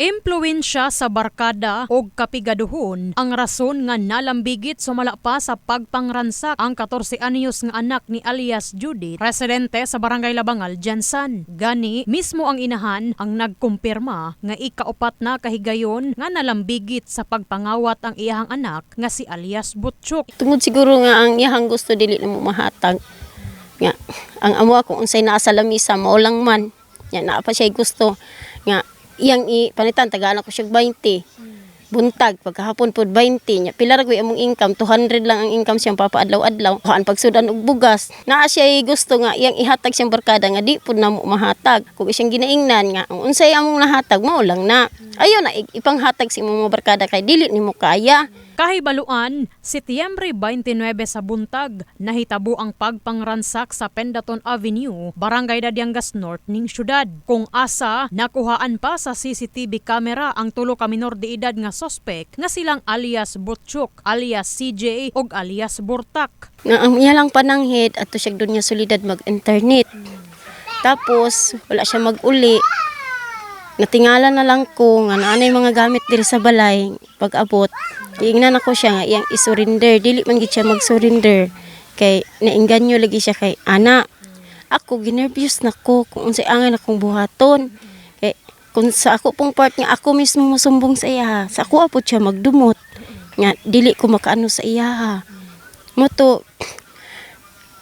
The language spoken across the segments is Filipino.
Impluensya sa barkada o kapigaduhon ang rason nga nalambigit sumala pa sa pagpangransak ang 14 anyos nga anak ni alias Judith, residente sa Barangay Labangal, Jansan. Gani, mismo ang inahan ang nagkumpirma nga ikaupat na kahigayon nga nalambigit sa pagpangawat ang iyahang anak nga si alias Butchuk. Tungod siguro nga ang iyang gusto dili na mo. Nga, ang amo ako unsay naa sa lamisa mao lang man. Nga naa pa siya gusto nga iyang i panitan tagaan ako siya 20. Buntag pagkahapon pod 20 nya pila ra among income 200 lang ang income siyang papaadlaw-adlaw. Haan pagsudan og bugas. Naa siya gusto nga iyang ihatag siyang barkada nga di pud na mo mahatag. Kung siyang ginaingnan nga ang unsay among nahatag mao lang na. Ayo na ipanghatag si imong barkada kay dili nimo kaya. Kahibaluan, Setyembre 29 sa buntag, nahitabo ang pagpangransak sa Pendaton Avenue, Barangay Dadyangas North ning syudad. Kung asa, nakuhaan pa sa CCTV camera ang tulo ka minor de edad nga sospek nga silang alias Butchuk, alias CJ ug alias Burtak. nga ang iya lang pananghid ato siya doon niya solidad mag-internet. Tapos wala siya mag-uli. Natingala na lang ko nga naanay mga gamit diri sa balay pag abot. Tingnan ako siya nga iyang isurrender. Dili man gid siya mag-surrender. Kay nainganyo lagi siya kay ana. Ako ginervyos na ko kung unsay angan akong buhaton. Kay kung sa ako pong part nga ako mismo masumbong sa iya, sa ako apod siya magdumot. Nga dili ko makaano sa iya. Moto,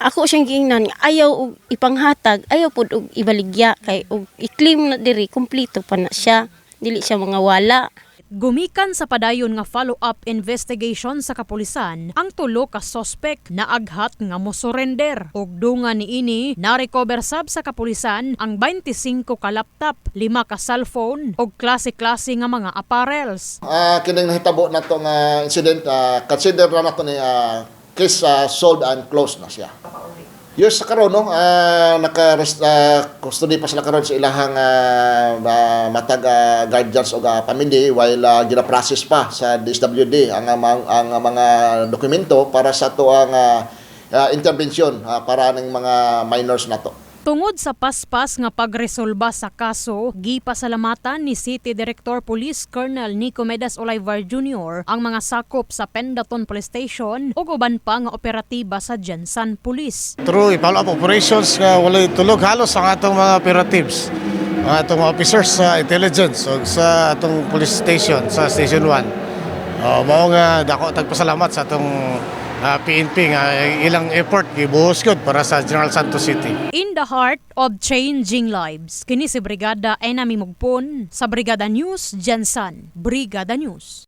ako siyang giingnan ayaw og ipanghatag, ayaw pud og ibaligya kay og i-claim na diri kumpleto pa na siya. Dili siya mga wala. Gumikan sa padayon nga follow-up investigation sa kapulisan, ang tulo ka sospek na aghat nga mo surrender. Og dunga ni ini, na-recover sab sa kapulisan ang 25 ka laptop, 5 ka cellphone, og klase-klase nga mga apparels. Ah, kining nahitabo na to nga incident, ah, consider na nato ni ah, case ah, solved and closed na siya. Yes, sa karon no, ah, naka ah, custody pa sila karon sa ilahang ah, ah, matag ah, guardians o ah, family while ah, gina-process pa sa DSWD ang, ang, ang mga dokumento para sa to ang ah, ah, intervention ah, para ng mga minors na to. Tungod sa paspas nga pagresolba sa kaso, gipasalamatan ni City Director Police Colonel Nico Medas Olivar Jr. ang mga sakop sa Pendaton Police Station ug uban pa nga operatiba sa Jensan Police. Through follow-up operations nga walay tulog halos ang atong mga operatives. Ang atong officers sa intelligence o sa atong police station sa Station 1. Uh, mao nga dako tagpasalamat sa atong ah, PNP nga ilang effort gibuhos gyud para sa General Santos City. In the heart of changing lives, kini si Brigada Enami Mugpon sa Brigada News Jensan. Brigada News.